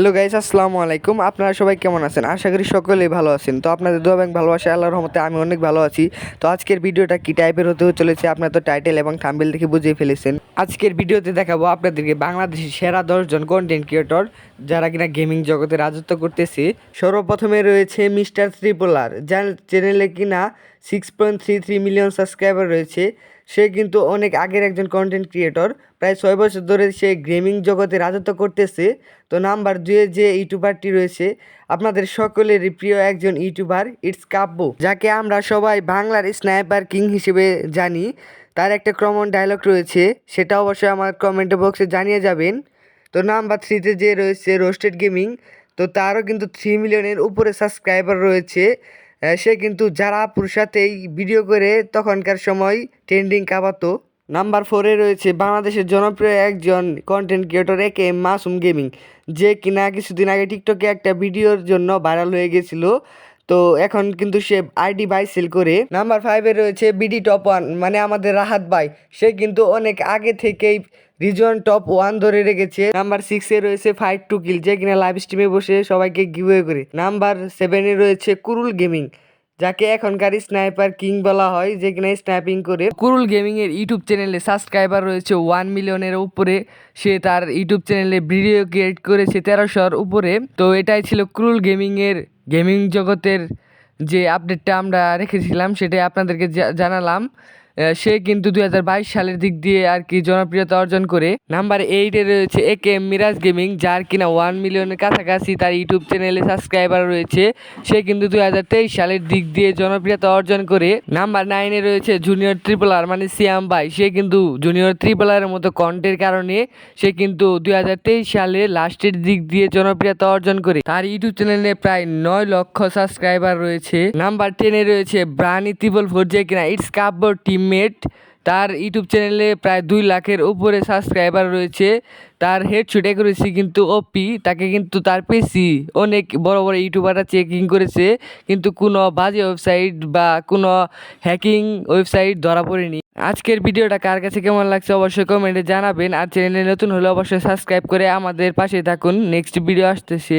Hello guys আসসালামু আলাইকুম। আপনারা সবাই কেমন আছেন? আশা করি সকলেই ভালো আছেন। তো আপনাদের দোয়া ব্যাংক ভালোবাসা আল্লাহর রহমতে আমি অনেক ভালো আছি। তো আজকের ভিডিওটা কি টাইপের হতে চলেছে আপনারা তো টাইটেল এবং থাম্বেল দেখে বুঝিয়ে ফেলেছেন। আজকের ভিডিওতে দেখাবো আপনাদেরকে বাংলাদেশের সেরা দশজন কন্টেন্ট ক্রিয়েটর যারা কিনা গেমিং জগতে রাজত্ব করতেছে। সর্বপ্রথমে রয়েছে মিস্টার ত্রিপোলার যার চ্যানেলে কিনা six point three three million subscriber রয়েছে। সে কিন্তু অনেক আগের একজন কন্টেন্ট ক্রিয়েটর প্রায় ছয় বছর ধরে সে গেমিং জগতে রাজত্ব করতেছে। তো নাম্বার দুয়ে যে ইউটিউবারটি রয়েছে, আপনাদের সকলেরই প্রিয় একজন ইউটিউবার ইটস কাব্য যাকে আমরা সবাই বাংলার স্নাইপার কিং হিসেবে জানি। তার একটা কমন ডায়লগ রয়েছে, সেটা অবশ্যই আমার কমেন্ট বক্সে জানিয়ে যাবেন। তো নাম্বার থ্রিতে যে রয়েছে রোস্টেড গেমিং তো তারও কিন্তু থ্রি মিলিয়নের উপরে সাবস্ক্রাইবার রয়েছে। সে কিন্তু যারা আপুর সাথেই ভিডিও করে তখনকার সময় ট্রেন্ডিং কাঁপাতো নাম্বার ফোরে রয়েছে বাংলাদেশের জনপ্রিয় একজন কন্টেন্ট ক্রিয়েটর একে মাসুম গেমিং যে কিনা কিছুদিন আগে টিকটকে একটা ভিডিওর জন্য ভাইরাল হয়ে গেছিল। তো এখন কিন্তু সে আইডি বাই সেল করে নাম্বার ফাইভে রয়েছে বিডি টপ ওয়ান মানে আমাদের রাহাত ভাই। সে কিন্তু অনেক আগে থেকেই রিজন টপ ওয়ান ধরে রেখেছে। নাম্বার সিক্সে রয়েছে ফাইট টু কিল যে কিনা লাইভ স্ট্রিমে বসে সবাইকে গিভওয়ে করে। নাম্বার সেভেনে রয়েছে কুরুল গেমিং যাকে এখনকার স্নাইপার কিং বলা হয়, যে কিনা স্নাইপিং করে। কুরুল গেমিং এর ইউটিউব চ্যানেলে সাবস্ক্রাইবার রয়েছে ওয়ান মিলিয়নের উপরে। সে তার ইউটিউব চ্যানেলে ভিডিও ক্রিয়েট করেছে তেরোশোর উপরে। তো এটাই ছিল ক্রুল গেমিং এর গেমিং জগতের যে আপডেটটা আমরা রেখেছিলাম, সেটাই আপনাদেরকে জানালাম। সে কিন্তু দুই হাজার বাইশ সালের দিক দিয়ে আর কি জনপ্রিয়তা অর্জন করে। নাম্বার এইটে রয়েছে এ কে মিরাজ গেমিং যার কিনা ওয়ান মিলিয়নের কাছাকাছি তার ইউটিউব চ্যানেলে সাবস্ক্রাইবার রয়েছে। সে কিন্তু দুই হাজার তেইশ সালের দিক দিয়ে জনপ্রিয়তা অর্জন করে। নাম্বার নাইনে রয়েছে জুনিয়র ট্রিপলার মানে সিয়াম ভাই সে কিন্তু জুনিয়র ট্রিপলারের মতো কন্টের কারণে সে কিন্তু দুই হাজার তেইশ সালে লাস্টের দিক দিয়ে জনপ্রিয়তা অর্জন করে। তার ইউটিউব চ্যানেলে প্রায় নয় লক্ষ সাবস্ক্রাইবার রয়েছে। নাম্বার টেনে রয়েছে ব্রানি ত্রিপল ফোর যে কিনা ইটস কাব্বর টিমমেট তার ইউটিউব চ্যানেলে প্রায় দুই লাখের উপরে সাবস্ক্রাইবার রয়েছে। তার হেডশুট অ্যাকুরেসি কিন্তু ওপি তাকে কিন্তু তার পেসি অনেক বড় বড় ইউটিউবাররা চেকিং করেছে, কিন্তু কোনো বাজে ওয়েবসাইট বা কোনো হ্যাকিং ওয়েবসাইট ধরা পড়েনি। আজকের ভিডিওটা কার কাছে কেমন লাগছে অবশ্যই কমেন্টে জানাবেন, আর চ্যানেলে নতুন হলে অবশ্যই সাবস্ক্রাইব করে আমাদের পাশে থাকুন। নেক্সট ভিডিও আসতেছে।